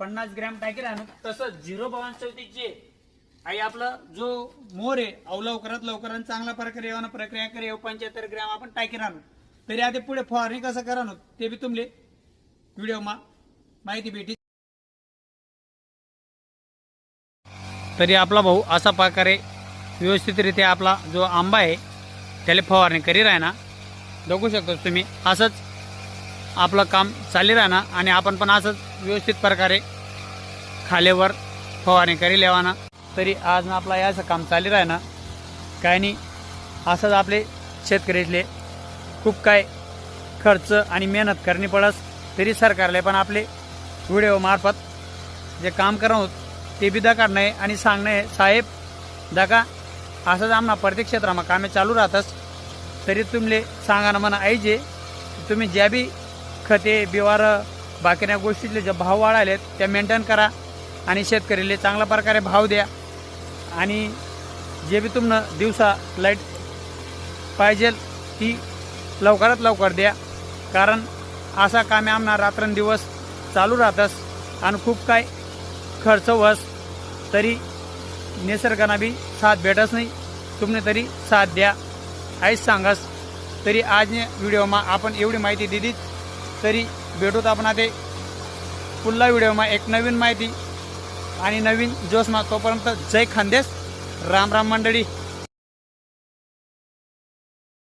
पन्नास ग्रॅम टाकी राहणं तसंच झिरो बावन्न चौतीसचे आई आपलं जो मोर आहे अव लवकरात लवकर आणि चांगल्या प्रकारे येऊन प्रक्रिया करे येऊ पंच्याहत्तर ग्रॅम आपण टाकी राहणं तरी आता पुढे फवारणी कसं करा ते बी तुमले व्हिडिओ मा माहिती भेटी. तरी आपला भाऊ असा प्रकारे व्यवस्थितरित्या आपला जो आंबा आहे त्याला फवारणी करी राहणार. बघू शकतो तुम्ही असंच आपलं काम चालू राहणार आणि आपण पण असंच व्यवस्थित प्रकारे खालेवर फवारणी करी लेवाना. तरी आज ना आपला याचं काम चालू राहणार काय नाही असंच आपले शेतकरीतले खूप काय खर्च आणि मेहनत करणी पडस तरी सरकारला पण आपले व्हिडिओ मार्फत जे काम करणं ते बी दकाड आहे आणि सांगणं आहे साहेब दका. असंच आम्हाला प्रत्येक क्षेत्रामध्ये कामे चालू राहतच तरी तुमले सांगा ना म्हणा आईजे तुम्ही ज्या बी खते बिवारं बाकीच्या गोष्टीतले जे भाव वाढायलेत त्या मेंटेन करा आणि शेतकरीले चांगल्या प्रकारे भाव द्या. आणि जे बी तुमनं दिवसा लाइट पाहिजे ती लवकरात लवकर द्या. कारण असा कामे आमना रात्रंदिवस चालू राहतस आणि खूप काय खर्च वस तरी निसर्गाना बी साथ भेटस नाही. तुम्ही तरी साथ द्या. आईच सांगस तरी आज व्हिडिओमा आपण एवढी माहिती दिलीच तरी भेटूत आपण ते पुढला व्हिडिओमा एक नवीन माहिती आणि नवीन जोशमा तोपर्यंत जय खानदेश. राम राम मंडळी.